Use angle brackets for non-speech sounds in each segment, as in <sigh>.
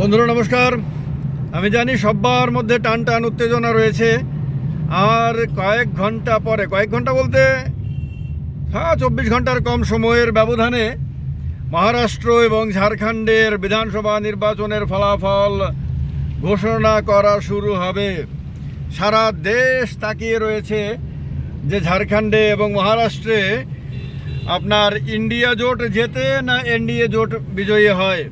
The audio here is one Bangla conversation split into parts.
বন্ধুরা, নমস্কার। আমি জানি সব্বার মধ্যে টান টান উত্তেজনা রয়েছে। আর কয়েক ঘণ্টা পরে, কয়েক ঘণ্টা বলতে হ্যাঁ চব্বিশ ঘণ্টার কম সময়ের ব্যবধানে মহারাষ্ট্র এবং ঝাড়খণ্ডের বিধানসভা নির্বাচনের ফলাফল ঘোষণা করা শুরু হবে। সারা দেশ তাকিয়ে রয়েছে যে ঝাড়খণ্ডে এবং মহারাষ্ট্রে আপনার ইন্ডিয়া জোট জেতে না এনডিএ জোট বিজয়ী হয়।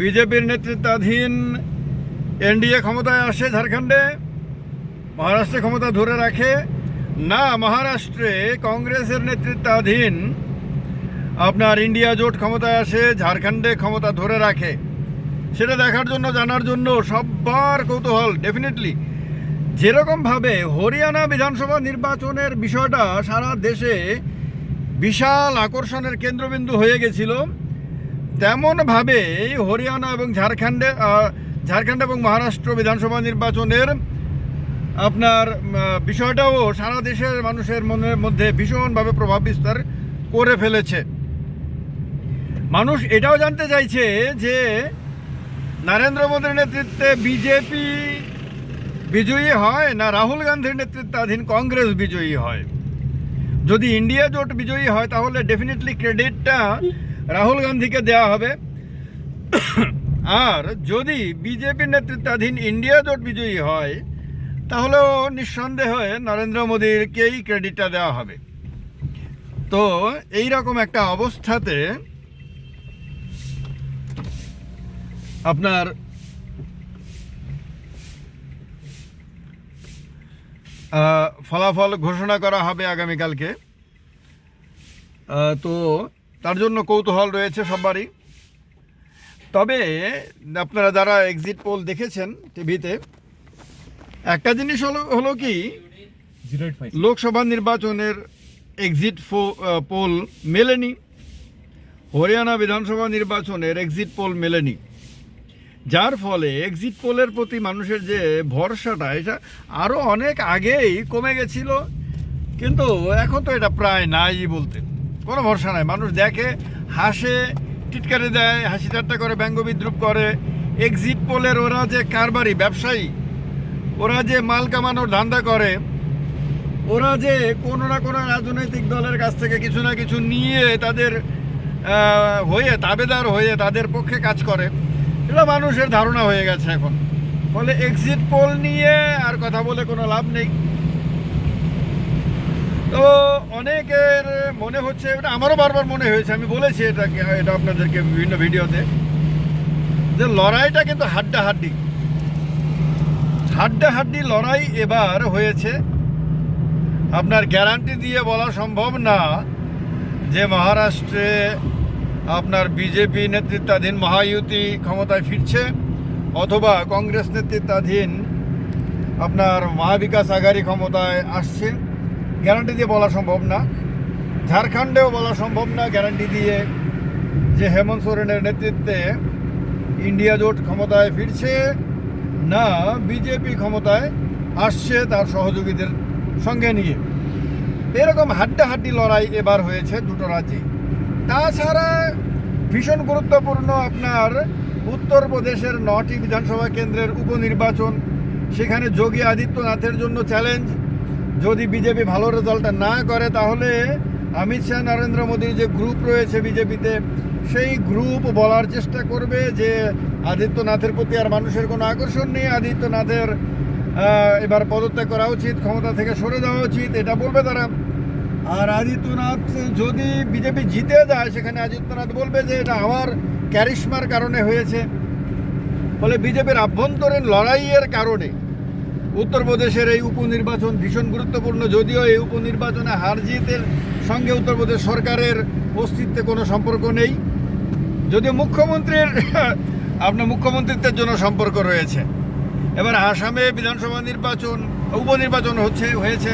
বিজেপির নেতৃত্বাধীন এনডিএ ক্ষমতায় আসে ঝাড়খণ্ডে, মহারাষ্ট্রে ক্ষমতা ধরে রাখে। না, মহারাষ্ট্রে কংগ্রেসের নেতৃত্বাধীন আপনার ইন্ডিয়া জোট ক্ষমতায় আসে, ঝাড়খণ্ডে ক্ষমতা ধরে রাখে। সেটা দেখার জন্য, জানার জন্য সব্বার কৌতূহল। ডেফিনেটলি যেরকমভাবে হরিয়ানা বিধানসভা নির্বাচনের বিষয়টা সারা দেশে বিশাল আকর্ষণের কেন্দ্রবিন্দু হয়ে গেছিল তেমনভাবে হরিয়ানা এবং ঝাড়খণ্ডে ঝাড়খণ্ড এবং মহারাষ্ট্র বিধানসভা নির্বাচনের আপনার বিষয়টাও সারা দেশের মানুষের মনের মধ্যে ভীষণভাবে প্রভাব বিস্তার করে ফেলেছে। মানুষ এটাও জানতে চাইছে যে নরেন্দ্র মোদীর নেতৃত্বে বিজেপি বিজয়ী হয় না রাহুল গান্ধীর নেতৃত্বাধীন কংগ্রেস বিজয়ী হয়? যদি ইন্ডিয়া জোট বিজয়ী হয়, তাহলে ডেফিনেটলি ক্রেডিটটা রাহুল গান্ধীকে দেওয়া হবে। আর যদি বিজেপির নেতৃত্বাধীন ইন্ডিয়া জোট বিজয়ী হয়, তাহলেও নিঃসন্দেহে নরেন্দ্র মোদীরকেই ক্রেডিটটা দেওয়া হবে। তো এই রকম একটা অবস্থাতে আপনার ফলাফল ঘোষণা করা হবে আগামীকালকে। তো তার জন্য কৌতূহল রয়েছে সবারই তবে আপনারা যারা এক্সিট পোল দেখেছেন টিভিতে একটা জিনিস হলো হলো কি? লোকসভা নির্বাচনের এক্সিট পোল মেলেনি। হরিয়ানা বিধানসভা নির্বাচনের এক্সিট পোল মেলেনি। যার ফলে এক্সিট পোলের প্রতি মানুষের যে ভরসাটা এটা আরও অনেক আগেই কমে গেছিল। কিন্তু এখন তো এটা প্রায় নাই বলতে। কোনো ভরসা নাই। মানুষ দেখে, হাসে, টিটকারি দেয়, হাসি ঠাট্টা করে, ব্যঙ্গ বিদ্রুপ করে। এক্সিট পোলের ওরা যে কারবারি, ব্যবসায়ী, ওরা যে মাল কামানোর ধান্দা করে, ওরা যে কোনো না কোনো রাজনৈতিক দলের কাছ থেকে কিছু না কিছু নিয়ে তাদের হয়ে, তাবেদার হয়ে তাদের পক্ষে কাজ করে, এটা মানুষের ধারণা হয়ে গেছে এখন। ফলে এক্সিট পোল নিয়ে আর কথা বলে কোনো লাভ নেই। তো অনেকের মনে হচ্ছে, এটা আমারও বারবার মনে হয়েছে, আমি বলেছি এটাকে, এটা আপনাদেরকে বিভিন্ন ভিডিওতে, যে লড়াইটা কিন্তু হাড্ডাহাড্ডি। হাড্ডাহাড্ডি লড়াই এবার হয়েছে। আপনার গ্যারান্টি দিয়ে বলা সম্ভব না যে মহারাষ্ট্রে আপনার বিজেপি নেতৃত্বাধীন মহায়ুতি ক্ষমতায় ফিরছে, অথবা কংগ্রেস নেতৃত্বাধীন আপনার মহাবিকাশ আঘাড়ি ক্ষমতায় আসছে। গ্যারান্টি দিয়ে বলা সম্ভব না। ঝাড়খণ্ডেও বলা সম্ভব না গ্যারান্টি দিয়ে যে হেমন্ত সোরেনের নেতৃত্বে ইন্ডিয়া জোট ক্ষমতায় ফিরছে না বিজেপি ক্ষমতায় আসছে তার সহযোগীদের সঙ্গে নিয়ে। এরকম হাড্ডাহাড্ডি লড়াই এবার হয়েছে দুটো রাজ্যে। তাছাড়া ভীষণ গুরুত্বপূর্ণ আপনার উত্তরপ্রদেশের নটি বিধানসভা কেন্দ্রের উপনির্বাচন, সেখানে যোগী আদিত্যনাথের জন্য চ্যালেঞ্জ যদি বিজেপি ভালো রেজাল্টটা না করে, তাহলে অমিত শাহ, নরেন্দ্র মোদীর যে গ্রুপ রয়েছে বিজেপিতে, সেই গ্রুপ বলার চেষ্টা করবে যে আদিত্যনাথের প্রতি আর মানুষের কোনো আকর্ষণ নেই। আদিত্যনাথের এবার পদত্যাগ করা উচিত, ক্ষমতা থেকে সরে যাওয়া উচিত, এটা বলবে তারা। আর আদিত্যনাথ যদি বিজেপি জিতে যায়, সেখানে আদিত্যনাথ বলবে যে এটা আমার ক্যারিশমার কারণে হয়েছে। ফলে বিজেপির আভ্যন্তরীণ লড়াইয়ের কারণে উত্তরপ্রদেশের এই উপনির্বাচন ভীষণ গুরুত্বপূর্ণ। যদিও এই উপনির্বাচনে হার জিতের সঙ্গে উত্তরপ্রদেশ সরকারের অস্তিত্বে কোনো সম্পর্ক নেই। যদিও মুখ্যমন্ত্রীর, <laughs> আপনার মুখ্যমন্ত্রিত্বের জন্য সম্পর্ক রয়েছে। এবার আসামে বিধানসভা নির্বাচন, উপনির্বাচন হচ্ছে, হয়েছে।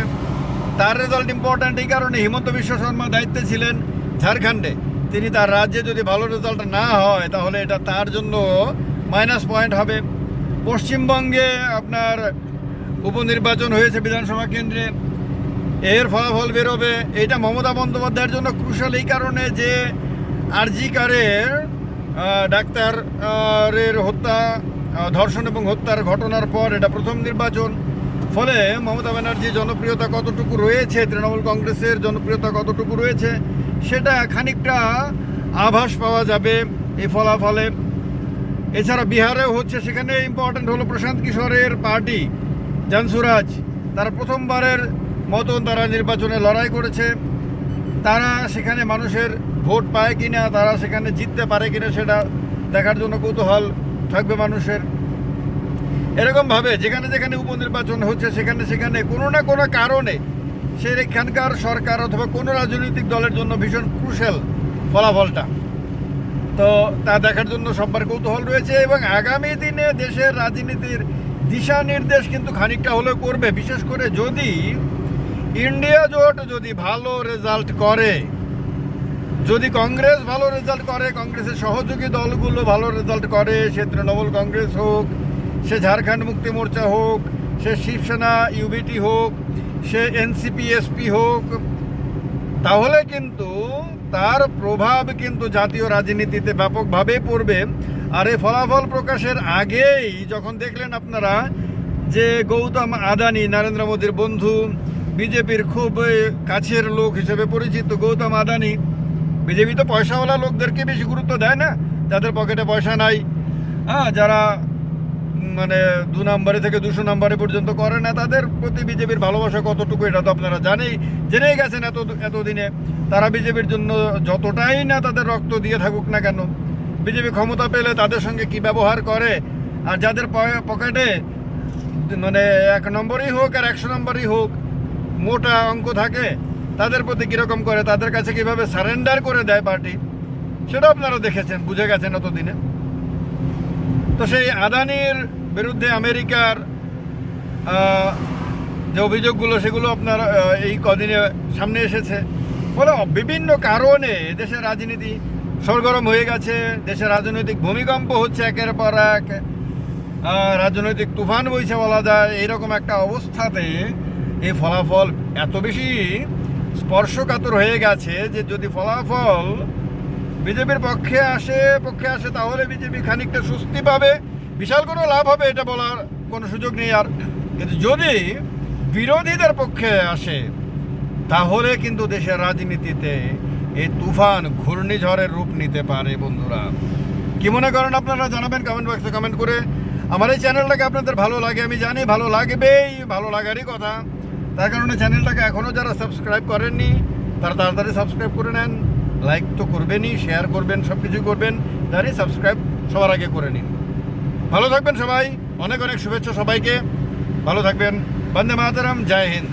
তার রেজাল্ট ইম্পর্ট্যান্ট এই কারণে হিমন্ত বিশ্ব শর্মা দায়িত্বে ছিলেন ঝাড়খণ্ডে। তিনি তার রাজ্যে যদি ভালো রেজাল্ট না হয়, তাহলে এটা তার জন্য মাইনাস পয়েন্ট হবে। পশ্চিমবঙ্গে আপনার উপনির্বাচন হয়েছে বিধানসভা কেন্দ্রে। এর ফলাফল বেরোবে। এটা মমতা বন্দ্যোপাধ্যায়ের জন্য ক্রুশাল এই কারণে যে আরজিকারের আহ, ডাক্তার এর হত্যা ধর্ষণ এবং হত্যার ঘটনার পর এটা প্রথম নির্বাচন। ফলে মমতা ব্যানার্জির জনপ্রিয়তা কতটুকু রয়েছে তৃণমূল কংগ্রেসের জনপ্রিয়তা কতটুকু রয়েছে সেটা খানিকটা আভাস পাওয়া যাবে এই ফলাফলে। এছাড়া বিহারেও হচ্ছে সেখানে ইম্পর্টেন্ট হলো প্রশান্ত কিশোরের পার্টি। জানসুরাজ তারা প্রথমবারের মতন তারা নির্বাচনে লড়াই করেছে। তারা সেখানে মানুষের ভোট পায় কি না তারা সেখানে জিততে পারে কি না সেটা দেখার জন্য কৌতূহল থাকবে মানুষের। এরকমভাবে যেখানে যেখানে উপনির্বাচন হচ্ছে, সেখানে সেখানে কোনো না কোনো কারণে সেখানকার সরকার অথবা কোনো রাজনৈতিক দলের জন্য ভীষণ ক্রুশাল ফলাফলটা। তো তা দেখার জন্য সবার কৌতূহল রয়েছে এবং আগামী দিনে দেশের রাজনীতির দিশা নির্দেশ কিন্তু খানিকটা হলেও করবে, বিশেষ করে যদি ইন্ডিয়া জোট যদি ভালো রেজাল্ট করে। যদি কংগ্রেস ভালো রেজাল্ট করে, কংগ্রেসের সহযোগী দলগুলো ভালো রেজাল্ট করে, সে তৃণমূল কংগ্রেস হোক, সে ঝাড়খণ্ড মুক্তি মোর্চা হোক, সে শিবসেনা, ইউবিটি হোক, সে এনসিপি, এসপি হোক, তাহলে কিন্তু তার প্রভাব কিন্তু জাতীয় রাজনীতিতে ব্যাপকভাবে পড়বে। আর এই ফলাফল প্রকাশের আগেই যখন দেখলেন আপনারা যে গৌতম আদানি, নরেন্দ্র মোদীর বন্ধু, বিজেপির খুব কাছের লোক হিসেবে পরিচিত গৌতম আদানি, বিজেপি তো পয়সাওয়ালা লোকদেরকে বেশি গুরুত্ব দেয় না যাদের পকেটে পয়সা নাই। হ্যাঁ যারা মানে দু নম্বরে থেকে দুশো নম্বরে পর্যন্ত করে না, তাদের প্রতি বিজেপির ভালোবাসা কতটুকু এটা তো আপনারা জানেই, জেনেই গেছেন এত, এতদিনে। তারা বিজেপির জন্য যতটাই না তাদের রক্ত দিয়ে থাকুক না কেন বিজেপি ক্ষমতা পেলে তাদের সঙ্গে কি ব্যবহার করে? আর যাদের পকেটে মানে এক নম্বরই হোক আর একশো নম্বরই হোক, মোটা অঙ্ক থাকে, তাদের প্রতি কীরকম করে তাদের কাছে কীভাবে সারেন্ডার করে দেয় পার্টি? সেটা আপনারা দেখেছেন, বুঝে গেছেন এতদিনে তো সেই আদানির বিরুদ্ধে আমেরিকার যে অভিযোগগুলো সেগুলো আপনার এই কদিনে সামনে এসেছে। ফলে বিভিন্ন কারণে দেশের রাজনীতি সরগরম হয়ে গেছে, দেশের রাজনৈতিক ভূমিকম্প হচ্ছে একের পর এক রাজনৈতিক তুফান বইছে বলা যায়। এইরকম একটা অবস্থাতে এই ফলাফল এত বেশি স্পর্শকাতর হয়ে গেছে যে যদি ফলাফল বিজেপির পক্ষে আসে পক্ষে আসে তাহলে বিজেপি খানিকটা স্বস্তি পাবে। বিশাল কোনো লাভ হবে এটা বলার কোনো সুযোগ নেই। আর কিন্তু যদি বিরোধীদের পক্ষে আসে, তাহলে কিন্তু দেশের রাজনীতিতে এই তুফান ঘূর্ণিঝড়ের রূপ নিতে পারে, বন্ধুরা। কি মনে করেন আপনারা? জানাবেন কমেন্ট বক্সে কমেন্ট করে। আমার এই চ্যানেলটাকে আপনাদের ভালো লাগে, আমি জানি ভালো লাগবেই, ভালো লাগারই কথা। তার কারণে চ্যানেলটাকে এখনও যারা সাবস্ক্রাইব করেননি, তারা তাড়াতাড়ি সাবস্ক্রাইব করে নেন। লাইক তো করবেনই শেয়ার করবেন সব কিছু করবেন জানি সাবস্ক্রাইব সবার আগে করে নিন। ভালো থাকবেন সবাই, অনেক অনেক শুভেচ্ছা সবাইকে। ভালো থাকবেন। বন্দে মাতারাম, জয় হিন্দ।